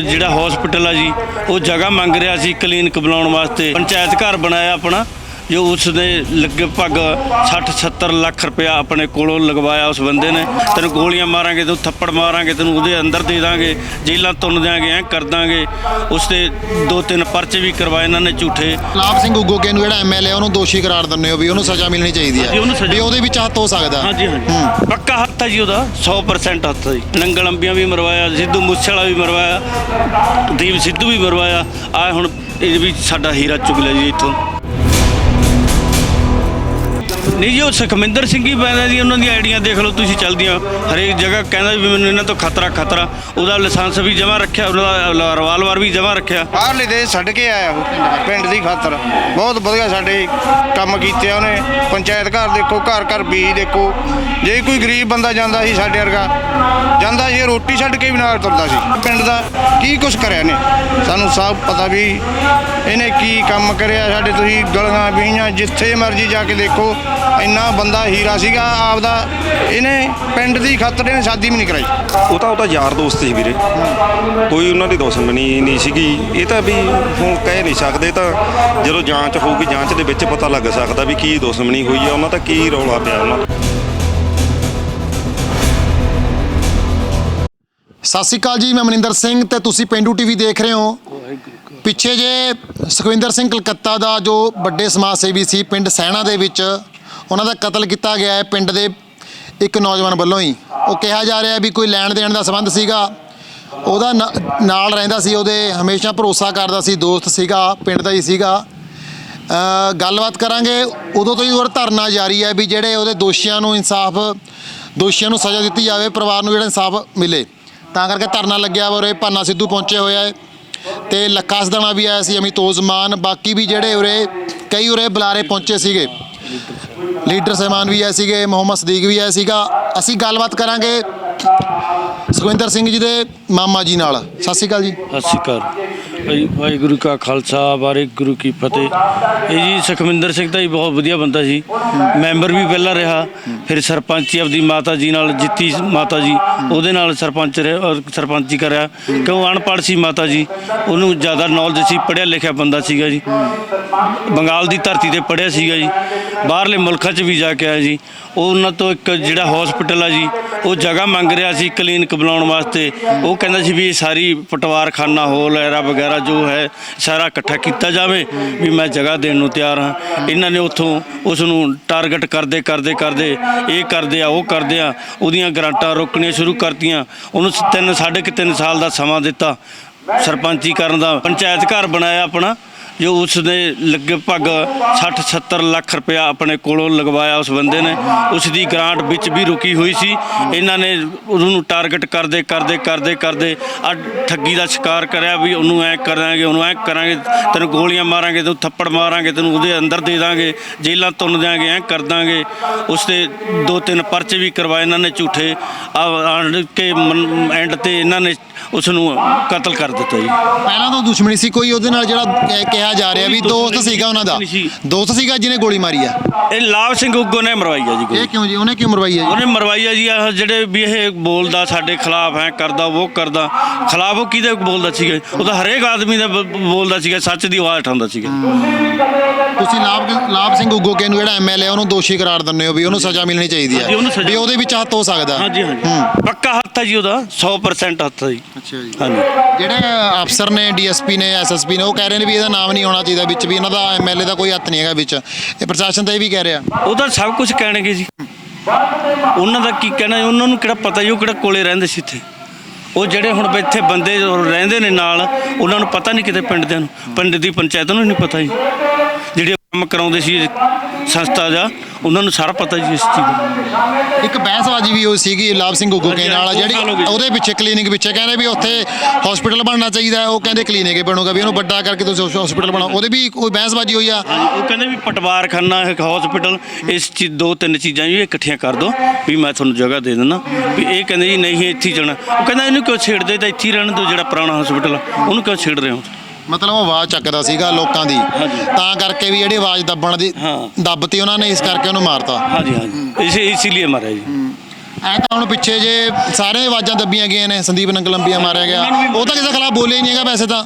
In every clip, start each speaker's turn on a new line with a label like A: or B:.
A: ਜਿਹੜਾ ਹਸਪੀਟਲ ਆ ਜੀ, ਉਹ ਜਗ੍ਹਾ ਮੰਗ ਰਿਹਾ ਸੀ ਕਲੀਨਿਕ ਬਣਾਉਣ ਵਾਸਤੇ। ਪੰਚਾਇਤ ਘਰ ਬਣਾਇਆ ਆਪਣਾ। ਜੋ ਉਸ ਨੇ ਲਗਭਗ 60 70 ਲੱਖ ਰੁਪਇਆ ਆਪਣੇ ਕੋਲੋਂ ਲਗਵਾਇਆ ਉਸ ਬੰਦੇ ਨੇ। ਤੈਨੂੰ ਗੋਲੀਆਂ ਮਾਰਾਂਗੇ ਤੈਨੂੰ ਥੱਪੜ ਮਾਰਾਂਗੇ ਤੈਨੂੰ ਉਹਦੇ ਅੰਦਰ ਦੇ ਦਾਂਗੇ ਜੇਲਾਂ ਤੁੰਨ ਦਿਆਂਗੇ ਐ ਕਰ ਦਾਂਗੇ। ਉਸ ਤੇ ਦੋ ਤਿੰਨ ਪਰਚੇ ਵੀ ਕਰਵਾਏ ਇਹਨਾਂ ਨੇ ਝੂਠੇ।
B: ਲਾਭ ਸਿੰਘ ਉਗੋਕੇ ਨੂੰ ਜਿਹੜਾ ਐਮਐਲਏ ਉਹਨੂੰ ਦੋਸ਼ੀ ਕਰਾਰ ਦਿੰਦੇ ਹੋ ਵੀ ਉਹਨੂੰ ਸਜ਼ਾ ਮਿਲਣੀ ਚਾਹੀਦੀ ਹੈ। ਵੀ ਉਹਦੇ ਵਿੱਚ ਹੱਥ ਹੋ ਸਕਦਾ।
A: ਹਾਂਜੀ ਹਾਂਜੀ। ਪੱਕਾ ਹੱਥ ਹੈ ਜੀ ਉਹਦਾ 100% ਹੱਥ ਹੈ ਜੀ। ਨੰਗਲ ਅੰਬੀਆਂ ਵੀ ਮਰਵਾਇਆ ਸਿੱਧੂ ਮੂਸੇਵਾਲਾ ਵੀ ਮਰਵਾਇਆ ਦੀਪ ਸਿੱਧੂ ਵੀ ਮਰਵਾਇਆ। ਆ ਹੁਣ ਇਹ ਵੀ ਸਾਡਾ ਹੀਰਾ ਚੁਗ ਲਿਆ ਜੀ ਇੱਥੋਂ। ਨਹੀਂ ਜੀ, ਉਹ ਸੁਖਮਿੰਦਰ ਸਿੰਘ ਹੀ ਪੈਂਦਾ ਜੀ, ਉਹਨਾਂ ਦੀਆਂ ਆਈਡੀਆਂ ਦੇਖ ਲਓ, ਤੁਸੀਂ ਚੱਲਦੀਆਂ। ਹਰੇਕ ਜਗ੍ਹਾ ਕਹਿੰਦਾ ਵੀ ਮੈਨੂੰ ਇਹਨਾਂ ਤੋਂ ਖਤਰਾ ਖਤਰਾ। ਉਹਦਾ ਲਾਇਸੈਂਸ ਵੀ ਜਮ੍ਹਾਂ ਰੱਖਿਆ, ਉਹਦਾ ਰਿਵਾਲਵਰ ਵੀ ਜਮ੍ਹਾਂ ਰੱਖਿਆ।
C: ਬਾਹਰਲੇ ਦੇਸ਼ ਛੱਡ ਕੇ ਆਇਆ ਉਹ, ਪਿੰਡ ਦੀ ਖਾਤਰ। ਬਹੁਤ ਵਧੀਆ ਸਾਡੇ ਕੰਮ ਕੀਤੇ ਉਹਨੇ। ਪੰਚਾਇਤ ਘਰ ਦੇਖੋ, ਘਰ ਘਰ ਬੀਜ ਦੇਖੋ। ਜੇ ਕੋਈ ਗਰੀਬ ਬੰਦਾ ਜਾਂਦਾ ਸੀ ਸਾਡੇ ਵਰਗਾ, ਜਾਂਦਾ ਸੀ, ਰੋਟੀ ਛੱਡ ਕੇ ਵੀ ਨਾਲ ਤੁਰਦਾ ਸੀ। ਪਿੰਡ ਦਾ ਕੀ ਕੁਛ ਕਰਿਆ ਨੇ ਸਾਨੂੰ ਸਭ ਪਤਾ ਵੀ ਇਹਨੇ ਕੀ ਕੰਮ ਕਰਿਆ। ਸਾਡੇ ਤੁਸੀਂ ਗਲੀਆਂ ਬੀਆਂ ਜਿੱਥੇ ਮਰਜ਼ੀ ਜਾ ਕੇ ਦੇਖੋ। ਇੰਨਾ ਬੰਦਾ ਹੀਰਾ ਸੀਗਾ ਆਪਦਾ ਇਹਨੇ ਪਿੰਡ ਦੀ ਖਾਤਰ ਇਹਨੇ ਸ਼ਾਦੀ ਵੀ ਨਹੀਂ ਕਰਾਈ।
D: ਉਹ ਤਾਂ ਉਹਦਾ ਯਾਰ ਦੋਸਤ ਸੀ ਵੀਰੇ। ਕੋਈ ਉਹਨਾਂ ਦੀ ਦੁਸ਼ਮਣੀ ਨਹੀਂ ਸੀਗੀ। ਇਹ ਤਾਂ ਵੀ ਹੁਣ ਕਹਿ ਨਹੀਂ ਸਕਦੇ ਤਾਂ ਜਦੋਂ ਜਾਂਚ ਹੋਊਗੀ ਜਾਂਚ ਦੇ ਵਿੱਚ ਪਤਾ ਲੱਗ ਸਕਦਾ ਵੀ ਕੀ ਦੁਸ਼ਮਣੀ ਹੋਈ ਆ ਉਹਨਾਂ ਦਾ ਕੀ ਰੌਲਾ ਪਿਆ ਉਹਨਾਂ ਦਾ।
B: ਸਤਿ ਸ਼੍ਰੀ ਅਕਾਲ ਜੀ ਮੈਂ ਮਨਿੰਦਰ ਸਿੰਘ ਤੇ ਤੁਸੀਂ ਪਿੰਡੂ ਟੀਵੀ ਦੇਖ ਰਹੇ ਹੋ। ਪਿੱਛੇ ਜੇ ਸੁਖਵਿੰਦਰ ਸਿੰਘ ਕਲਕੱਤਾ ਦਾ ਜੋ ਵੱਡੇ ਸਮਾਜ ਸੇਵੀ ਸੀ ਪਿੰਡ ਸੈਣਾ ਦੇ ਵਿੱਚ ਉਹਨਾਂ ਦਾ ਕਤਲ ਕੀਤਾ ਗਿਆ ਹੈ ਪਿੰਡ ਦੇ ਇੱਕ ਨੌਜਵਾਨ ਵੱਲੋਂ ਹੀ। ਉਹ ਕਿਹਾ ਜਾ ਰਿਹਾ ਵੀ ਕੋਈ ਲੈਣ ਦੇਣ ਦਾ ਸੰਬੰਧ ਸੀਗਾ। ਉਹਦਾ ਨਾ- ਨਾਲ ਰਹਿੰਦਾ ਸੀ, ਉਹਦੇ ਹਮੇਸ਼ਾ ਭਰੋਸਾ ਕਰਦਾ ਸੀ, ਦੋਸਤ ਸੀਗਾ, ਪਿੰਡ ਦਾ ਹੀ ਸੀਗਾ। ਗੱਲਬਾਤ ਕਰਾਂਗੇ, ਉਦੋਂ ਤੋਂ ਹੀ ਹੋਰ ਧਰਨਾ ਜਾਰੀ ਹੈ ਵੀ ਜਿਹੜੇ ਉਹਦੇ ਦੋਸ਼ੀਆਂ ਨੂੰ ਇਨਸਾਫ, ਦੋਸ਼ੀਆਂ ਨੂੰ ਸਜ਼ਾ ਦਿੱਤੀ ਜਾਵੇ, ਪਰਿਵਾਰ ਨੂੰ ਜਿਹੜਾ ਇਨਸਾਫ ਮਿਲੇ। ਤਾਂ ਕਰਕੇ ਧਰਨਾ ਲੱਗਿਆ ਵਾ ਉਰੇ ਭਾਨਾ ਸਿੱਧੂ ਪਹੁੰਚੇ ਹੋਇਆ ਹੈ ਤੇ ਲੱਖਾ ਸਦਾਣਾ ਵੀ ਆਇਆ ਸੀ ਅਮਿਤੋਜ ਮਾਨ ਬਾਕੀ ਵੀ ਜਿਹੜੇ ਉਰੇ, ਕਈ ਉਰੇ ਬੁਲਾਰੇ ਪਹੁੰਚੇ ਸੀਗੇ। ਲੀਡਰ ਸਹਿਮਾਨ ਵੀ ਆਏ ਸੀਗੇ, ਮੁਹੰਮਦ ਸਦੀਕ ਵੀ ਆਇਆ ਸੀਗਾ। ਅਸੀਂ ਗੱਲਬਾਤ ਕਰਾਂਗੇ ਸੁਖਵਿੰਦਰ ਸਿੰਘ ਜੀ ਦੇ ਮਾਮਾ ਜੀ ਨਾਲ। ਸਤਿ ਸ਼੍ਰੀ ਅਕਾਲ ਜੀ।
A: ਸਤਿ ਸ਼੍ਰੀ ਅਕਾਲ। ਭਾਈ ਵਾਹਿਗੁਰੂ ਕਾ ਖਾਲਸਾ, ਵਾਹਿਗੁਰੂ ਕੀ ਫਤਿਹ। ਇਹ ਜੀ ਸੁਖਵਿੰਦਰ ਸਿੰਘ ਤਾਂ ਜੀ ਬਹੁਤ ਵਧੀਆ ਬੰਦਾ ਸੀ। ਮੈਂਬਰ ਵੀ ਪਹਿਲਾਂ ਰਿਹਾ, ਫਿਰ ਸਰਪੰਚੀ ਆਪਦੀ ਮਾਤਾ ਜੀ ਨਾਲ ਜਿੱਤੀ ਮਾਤਾ ਜੀ। ਉਹਦੇ ਨਾਲ ਸਰਪੰਚ ਰਿਹਾ ਔਰ ਸਰਪੰਚੀ ਕਰਿਆ। ਕਿਉਂ ਅਨਪੜ੍ਹ ਸੀ ਮਾਤਾ ਜੀ? ਉਹਨੂੰ ਜ਼ਿਆਦਾ ਨੌਲੇਜ ਸੀ, ਪੜ੍ਹਿਆ ਲਿਖਿਆ ਬੰਦਾ ਸੀਗਾ ਜੀ। ਬੰਗਾਲ ਦੀ ਧਰਤੀ ਤੇ ਪੜ੍ਹਿਆ ਸੀਗਾ ਜੀ। ਬਾਹਰਲੇ ਮੁਲਕਾਂ 'ਚ ਵੀ ਜਾ ਕੇ ਆਇਆ ਜੀ। ਉਹਨਾਂ ਤੋਂ ਇੱਕ ਜਿਹੜਾ ਹਸਪੀਟਲ ਆ ਜੀ, ਉਹ ਜਗ੍ਹਾ ਮੰਗ ਰਿਹਾ ਸੀ ਕਲੀਨਿਕ ਬਣਾਉਣ ਵਾਸਤੇ। ਉਹ ਕਹਿੰਦਾ ਸੀ ਵੀ ਇਹ ਸਾਰੀ ਪਟਵਾਰਖਾਨਾ ਹੋਲ ਐਰਾ ਵਗੈਰਾ ਜੋ ਹੈ, ਸਾਰਾ ਇਕੱਠਾ ਕੀਤਾ ਜਾਵੇ ਵੀ ਮੈਂ ਜਗ੍ਹਾ ਦੇਣ ਨੂੰ ਤਿਆਰ ਹਾਂ। ਇਹਨਾਂ ਨੇ ਉੱਥੋਂ ਉਸ ਨੂੰ ਟਾਰਗੇਟ ਕਰਦੇ ਕਰਦੇ ਕਰਦੇ, ਇਹ ਕਰਦੇ ਆ, ਉਹ ਕਰਦੇ ਆ, ਉਹਦੀਆਂ ਗਰਾਂਟਾਂ ਰੋਕਣੀਆਂ ਸ਼ੁਰੂ ਕਰਤੀਆਂ। ਉਹਨੂੰ ਸ- ਤਿੰਨ, ਸਾਢੇ ਕੁ ਤਿੰਨ ਸਾਲ ਦਾ ਸਮਾਂ ਦਿੱਤਾ। ਸਰਪੰਚੀ ਕਰਨ ਦਾ, ਪੰਚਾਇਤ ਘਰ ਬਣਾਇਆ ਆਪਣਾ। ਜੋ ਉਸ ਨੇ ਲਗਭਗ 60 70 ਲੱਖ ਰੁਪਇਆ ਆਪਣੇ ਕੋਲੋਂ ਲਗਵਾਇਆ ਉਸ ਬੰਦੇ ਨੇ। ਉਸ ਦੀ ਗ੍ਰਾਂਟ ਵਿੱਚ ਵੀ ਰੁਕੀ ਹੋਈ ਸੀ। ਇਹਨਾਂ ਨੇ ਉਹਨੂੰ ਟਾਰਗੇਟ ਕਰਦੇ ਕਰਦੇ ਕਰਦੇ ਕਰਦੇ ਆ ਠੱਗੀ ਦਾ ਸ਼ਿਕਾਰ ਕਰਿਆ ਵੀ ਉਹਨੂੰ ਐ ਕਰਾਂਗੇ, ਉਹਨੂੰ ਐ ਕਰਾਂਗੇ, ਤੈਨੂੰ ਗੋਲੀਆਂ ਮਾਰਾਂਗੇ, ਤੈਨੂੰ ਥੱਪੜ ਮਾਰਾਂਗੇ, ਤੈਨੂੰ ਉਹਦੇ ਅੰਦਰ ਦੇ ਦਾਂਗੇ ਜੇਲਾਂ ਤੁੰਨ ਦਿਆਂਗੇ, ਐ ਕਰ ਦਾਂਗੇ। ਉਸ ਤੇ ਦੋ ਤਿੰਨ ਪਰਚੇ ਵੀ ਕਰਵਾਏ ਇਹਨਾਂ ਨੇ ਝੂਠੇ। ਆ ਆਣ ਕੇ ਐਂਡ ਤੇ ਇਹਨਾਂ ਨੇ ਉਸ ਨੂੰ ਕਤਲ ਕਰ ਦਿੱਤਾ ਜੀ।
B: ਪਹਿਲਾਂ ਤਾਂ ਦੁਸ਼ਮਣੀ ਸੀ ਕੋਈ ਉਹਦੇ ਨਾਲ ਜਿਹੜਾ ਕਹਿ- ਕਿਹਾ ਜਾ ਰਿਹਾ ਵੀ ਦੋਸਤ ਸੀਗਾ ਉਹਨਾਂ ਦਾ। ਦੋਸਤ ਸੀਗਾ ਜਿਹਨੇ ਗੋਲੀ ਮਾਰੀ ਆ।
A: ਇਹ ਲਾਭ ਸਿੰਘ ਉਗੋ ਨੇ ਮਰਵਾਈ ਆ ਜੀ ਗੋਲੀ।
B: ਇਹ ਕਿਉਂ ਜੀ? ਉਹਨੇ ਕਿਉਂ ਮਰਵਾਈ ਆ ਜੀ?
A: ਉਹਨੇ ਮਰਵਾਈ ਆ ਜੀ ਆਹ ਜਿਹੜੇ ਵੀ ਇਹ ਬੋਲਦਾ ਸਾਡੇ ਖਿਲਾਫ ਹੈ ਕਰਦਾ ਉਹ ਕਰਦਾ। ਖਿਲਾਫ ਉਹ ਕਿਹਦੇ ਬੋਲਦਾ ਸੀਗਾ? ਉਹ ਤਾਂ ਹਰੇਕ ਆਦਮੀ ਦਾ ਬ- ਬੋਲਦਾ ਸੀਗਾ ਸੱਚ ਦੀ ਆਵਾਜ਼ ਉਠਾਉਂਦਾ ਸੀਗਾ।
B: ਤੁਸੀਂ ਲਾਭ ਲਾਭ ਸਿੰਘ ਉਗੋਕੇ ਨੂੰ ਜਿਹੜਾ ਐਮਐਲਏ ਉਹਨੂੰ ਦੋਸ਼ੀ ਕਰਾਰ ਦਿੰਦੇ ਹੋ ਵੀ ਉਹਨੂੰ ਸਜ਼ਾ ਮਿਲਣੀ ਚਾਹੀਦੀ
A: ਹਾਂਜੀ, ਉਹਨੂੰ ਸਜ਼ਾ-
B: ਵੀ ਉਹਦੇ ਵਿੱਚ ਹੱਥ ਹੋ ਸਕਦਾ।
A: ਹਾਂਜੀ ਹਾਂਜੀ। ਪੱਕਾ ਹੱਥ ਹੈ ਜੀ ਉਹਦਾ 100% ਹੱਥ ਹੈ ਜੀ।
B: ਅੱਛਾ ਜੀ।
A: ਹਾਂਜੀ।
B: ਜਿਹੜੇ ਅਫਸਰ ਨੇ ਡੀਐਸਪੀ ਨੇ ਐਸਐਸਪੀ ਨੇ ਉਹ ਕਹਿ ਰਹੇ ਨੇ ਵੀ ਇਹਦਾ ਨਾਮ ਨਹੀਂ ਆਉਣਾ ਚਾਹੀਦਾ ਵਿੱਚ ਵੀ ਇਹਨਾਂ ਦਾ ਐਮਐਲਏ ਦਾ ਕੋਈ ਹੱਥ ਨਹੀਂ ਹੈਗਾ ਵਿੱਚ। ਇਹ ਪ੍ਰਸ਼ਾਸਨ ਤਾਂ ਇਹ ਵੀ ਕਹਿ ਰਿਹਾ।
A: ਉਹ ਤਾਂ ਸਭ ਕੁਝ ਕਹਿਣਗੇ ਜੀ। ਉਹਨਾਂ ਦਾ ਕੀ ਕਹਿਣਾ ਉਹਨਾਂ ਨੂੰ ਕਿਹੜਾ ਪਤਾ ਜੀ ਉਹ ਕਿਹੜਾ ਕੋਲੇ ਰਹਿੰਦੇ ਸੀ ਇੱਥੇ? ਉਹ ਜਿਹੜੇ ਹੁਣ ਇੱਥੇ ਬੰਦੇ ਰਹਿੰਦੇ ਨੇ ਨਾਲ ਉਹਨਾਂ ਨੂੰ ਪਤਾ ਨਹੀਂ ਕਿਤੇ ਪਿੰਡ ਦਿਆਂ ਨੂੰ ਪਿੰਡ ਦੀ ਪੰਚਾਇਤ ਨੂੰ ਨਹੀਂ ਪਤਾ ਜੀ। ਕੰਮ ਕਰਾਉਂਦੇ ਸੀ ਸੰਸਥਾ ਦਾ ਉਹਨਾਂ ਨੂੰ ਸਾਰਾ ਪਤਾ ਜੀ ਇਸ ਚੀਜ਼ ਦਾ।
B: ਇੱਕ ਬਹਿਸਬਾਜੀ ਵੀ ਹੋਈ ਸੀਗੀ ਲਾਭ ਸਿੰਘ ਉਗੋਕੇ ਨਾਲ
A: ਹਾਂਜੀ,
B: ਜਿਹੜੀ
A: ਉਹ।
B: ਉਹਦੇ ਪਿੱਛੇ ਕਲੀਨਿਕ ਪਿੱਛੇ ਕਹਿੰਦੇ ਵੀ ਉੱਥੇ ਹਸਪੀਟਲ ਬਣਨਾ ਚਾਹੀਦਾ ਉਹ ਕਹਿੰਦੇ ਕਲੀਨਿਕ ਹੀ ਬਣੂਗਾ ਵੀ ਉਹਨੂੰ ਵੱਡਾ ਕਰਕੇ ਤੁਸੀਂ ਹਸਪੀਟਲ ਬਣਾਓ। ਉਹਦੇ ਵੀ ਕੋਈ ਬਹਿਸਬਾਜੀ ਹੋਈ ਆ?
A: ਉਹ ਕਹਿੰਦੇ ਵੀ ਪਟਵਾਰਖਾਨਾ ਇੱਕ ਹਸਪੀਟਲ ਇਸ ਚੀਜ਼ ਦੋ ਤਿੰਨ ਚੀਜ਼ਾਂ ਵੀ ਇਕੱਠੀਆਂ ਕਰ ਦੋ ਵੀ ਮੈਂ ਤੁਹਾਨੂੰ ਜਗ੍ਹਾ ਦੇ ਦਿੰਦਾ। ਵੀ ਇਹ ਕਹਿੰਦੇ ਜੀ ਨਹੀਂ ਇੱਥੇ ਜਾਣਾ। ਉਹ ਕਹਿੰਦਾ ਇਹਨੂੰ ਕਿਉਂ ਛੇੜਦੇ? ਤਾਂ ਇੱਥੇ ਰਹਿਣ ਦਿਓ ਜਿਹੜਾ ਪੁਰਾਣਾ ਹਸਪੀਟਲ ਉਹਨੂੰ ਕਿਉਂ ਛੇੜ ਰਹੇ ਹੋ?
B: ਮਤਲਬ ਉਹ ਆਵਾਜ਼ ਚੱਕਦਾ ਸੀਗਾ ਲੋਕਾਂ ਦੀ। ਤਾਂ ਕਰਕੇ ਵੀ ਜਿਹੜੀ ਆਵਾਜ਼ ਦੱਬਣ ਦੀ
A: ਹਾਂ।
B: ਦੱਬਤੀ ਉਹਨਾਂ ਨੇ ਇਸ ਕਰਕੇ ਉਹਨੂੰ ਮਾਰਤਾ।
A: ਹਾਂਜੀ ਹਾਂਜੀ। ਇਸੇ ਇਸੇ ਲਈ ਮਾਰਿਆ ਜੀ।
B: ਐ ਤਾਂ ਹੁਣ ਪਿੱਛੇ ਜੇ ਸਾਰੇ ਆਵਾਜ਼ਾਂ ਦੱਬੀਆਂ ਗਈਆਂ ਨੇ ਸੰਦੀਪ ਨੰਗਲ ਲੰਬੀਆਂ ਮਾਰਿਆ ਗਿਆ। ਉਹ ਤਾਂ ਕਿਸੇ ਖਿਲਾਫ ਬੋਲੇ ਹੀ ਨਹੀਂ ਹੈਗਾ ਵੈਸੇ ਤਾਂ।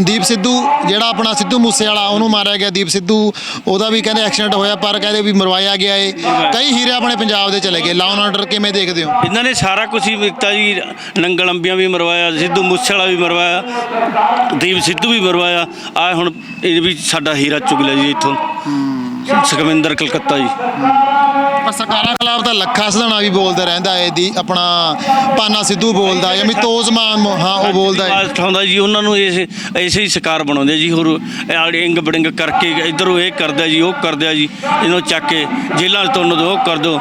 B: ਦੀਪ ਸਿੱਧੂ ਜਿਹੜਾ ਆਪਣਾ ਸਿੱਧੂ ਮੂਸੇ ਵਾਲਾ ਉਹਨੂੰ ਮਾਰਿਆ ਗਿਆ ਦੀਪ ਸਿੱਧੂ। ਉਹਦਾ ਵੀ ਕਹਿੰਦੇ ਐਕਸੀਡੈਂਟ ਹੋਇਆ ਪਰ ਕਹਿੰਦੇ ਵੀ ਮਰਵਾਇਆ ਗਿਆ ਏ ਕਈ ਹੀਰੇ ਆਪਣੇ ਪੰਜਾਬ ਦੇ ਚਲੇ ਗਏ। ਲਾਅਨ ਆਰਡਰ ਕਿਵੇਂ ਦੇਖਦੇ ਹੋ?
A: ਇਹਨਾਂ ਨੇ ਸਾਰਾ ਕੁਝ ਹੀ ਕੀਤਾ ਜੀ। ਨੰਗਲ ਅੰਬੀਆਂ ਵੀ ਮਰਵਾਇਆ ਸਿੱਧੂ ਮੂਸੇਵਾਲਾ ਵੀ ਮਰਵਾਇਆ ਦੀਪ ਸਿੱਧੂ ਵੀ ਮਰਵਾਇਆ। ਆ ਹੁਣ ਇਹ ਵੀ ਸਾਡਾ ਹੀਰਾ ਚੁਗ ਲਿਆ ਜੀ ਇੱਥੋਂ। ਸੁਖਵਿੰਦਰ ਕਲਕੱਤਾ ਜੀ।
B: ਸਰਕਾਰਾਂ ਖਿਲਾਫ ਤਾਂ ਲੱਖਾ ਸਧਾਣਾ ਵੀ ਬੋਲਦਾ ਰਹਿੰਦਾ ਏ ਦੀ ਆਪਣਾ ਪਾਨਾ ਸਿੱਧੂ ਬੋਲਦਾ ਏ ਤੋਜ਼ਮਾਨ ਹਾਂ ਉਹ ਬੋਲਦਾ
A: ਆਵਾਜ਼ ਉਠਾਉਂਦਾ ਜੀ ਉਹਨਾਂ ਨੂੰ ਇਸ ਐਸੇ ਹੀ ਸ਼ਿਕਾਰ ਬਣਾਉਂਦੇ ਜੀ ਹੋਰ ਇੰਗ ਬੜਿੰਗ ਕਰਕੇ ਇਧਰੋਂ ਇਹ ਕਰਦਾ ਜੀ ਉਹ ਕਰਦਾ ਜੀ ਇਹਨੂੰ ਚੱਕ ਕੇ ਜੇਲ੍ਹਾਂ 'ਚ ਤੁਹਾਨੂੰ ਉਹ ਕਰ ਦੋ